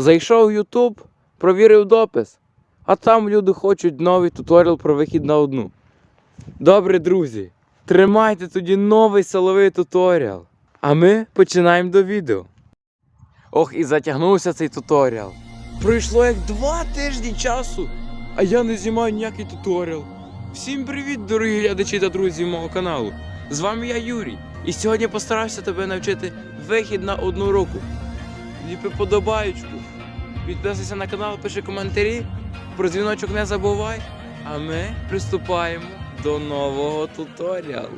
Зайшов в YouTube, провірив допис, а там люди хочуть новий туторіал про вихід на одну. Добре, друзі, тримайте тоді новий силовий туторіал. А ми починаємо до відео. Ох, і затягнувся цей туторіал. Пройшло як два тижні часу, а я не знімаю ніякий туторіал. Всім привіт, дорогі глядачі та друзі мого каналу. З вами я Юрій, і сьогодні постарався тебе навчити вихід на одну руку. Ліпи подобаючку. Підписуйся на канал, пиши коментарі. Про дзвіночок не забувай. А ми приступаємо до нового туторіалу.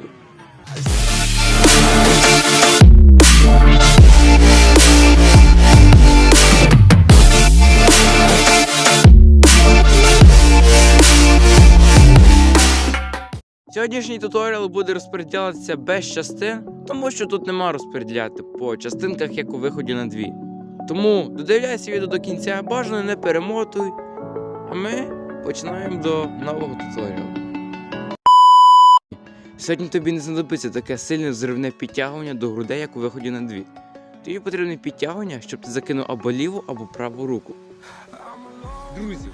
Сьогоднішній туторіал буде розподілятися без частин, тому що тут нема розподіляти по частинках, як у виході на дві. Тому додивляйся відео до кінця, бажано не перемотуй. А ми починаємо до нового туторіалу. Сьогодні тобі не знадобиться таке сильне взривне підтягування до грудей, як у виході на дві. Тобі потрібне підтягування, щоб ти закинув або ліву, або праву руку. Друзі,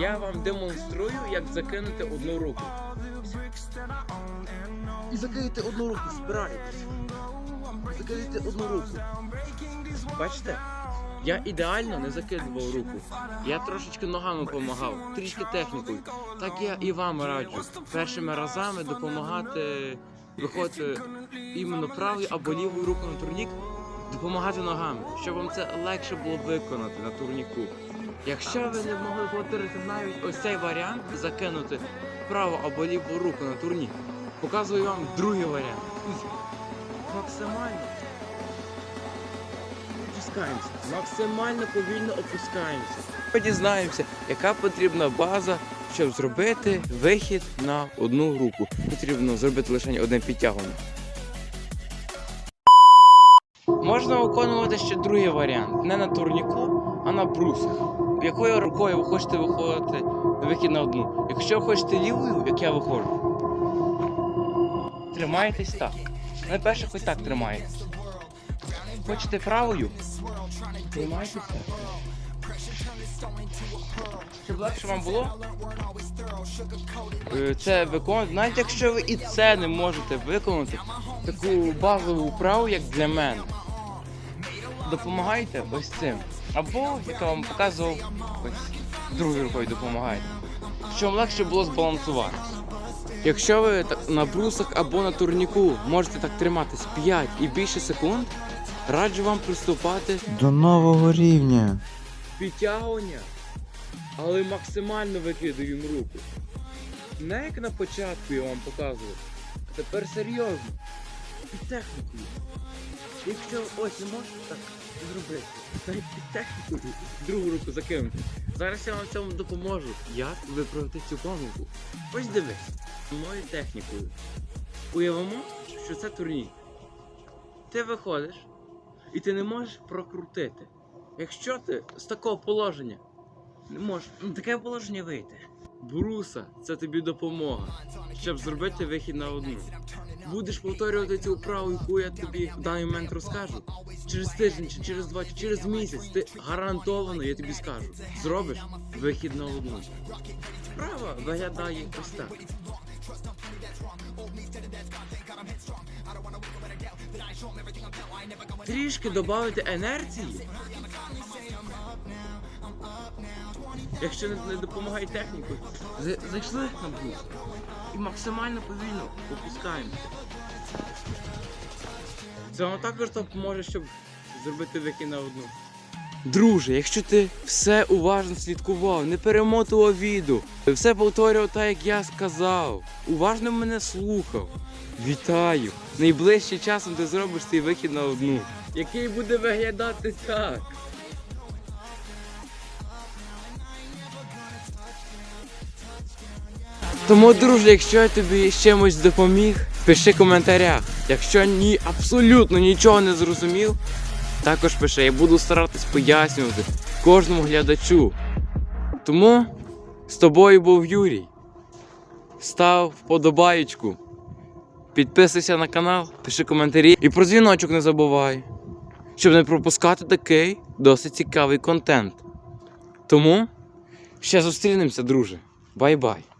я вам демонструю, як закинути одну руку. І закинете одну руку, збираєтесь. Закинете одну руку. Бачите? Я ідеально не закидував руку. Я трошечки ногами допомагав, трішки технікою. Так я і вам раджу першими разами допомагати виходити іменно правою або лівою рукою на турнік, допомагати ногами, щоб вам це легше було виконати на турніку. Якщо ви не могли повторити навіть ось цей варіант закинути праву або ліву руку на турнік, показую вам другий варіант. Максимально опускаємося. Максимально повільно опускаємося. Ми дізнаємося, яка потрібна база, щоб зробити вихід на одну руку. Потрібно зробити лише одне підтягування. Можна виконувати ще другий варіант. Не на турніку, а на брусах. Якою рукою ви хочете виходити на вихід на одну? Якщо хочете лівою, як я виходжу, тримаєтесь так. Найперше хоч так тримаєтесь. Хочете правою? Тримайтеся. Щоб легше вам було? е, Це виконувати. Навіть якщо ви і це не можете виконати, таку базову вправу, як для мене. Допомагайте ось цим. Або, як я вам показував, ось другою рукою допомагайте. Щоб легше було збалансувати. Якщо ви на брусах або на турніку можете так триматись 5 і більше секунд, раджу вам приступати До нового рівня. підтягування, але максимально викидаємо руку. Не як на початку я вам показував, а тепер серйозно. Під технікою. Якщо ось не можеш так зробити, технікою другу руку закинути. Зараз я вам в цьому допоможу. Як виправити цю помилку? Ось дивись, моєю технікою. Уявимо, що це турнір. Ти виходиш і ти не можеш прокрутити. Якщо ти з такого положення не можеш на таке положення вийти. Бруса, це тобі допомога, щоб зробити вихід на одну. Будеш повторювати цю вправу, яку я тобі в даний момент розкажу. Через тиждень, чи через два, чи через місяць ти гарантовано, я тобі скажу, зробиш вихід на одну. Вправа виглядає ось так. Трішки додати енерції. Якщо не, допомагає техніку, зайшли на брус і максимально повільно опускаємося. Це вам також допоможе, щоб зробити вихід на одну. Друже, якщо ти все уважно слідкував, не перемотував відео, все повторював так, як я сказав, уважно мене слухав. Вітаю! Найближчим часом ти зробиш цей вихід на одну, який буде виглядати так. Тому, друже, якщо я тобі з чимось допоміг, пиши в коментарях. Якщо ні, абсолютно нічого не зрозумів, також пиши. Я буду старатись пояснювати кожному глядачу. Тому з тобою був Юрій. Став вподобаєчку. Підписуйся на канал, пиши коментарі і про дзвіночок не забувай. щоб не пропускати такий досить цікавий контент. Тому ще зустрінемося, друже. Бай-бай.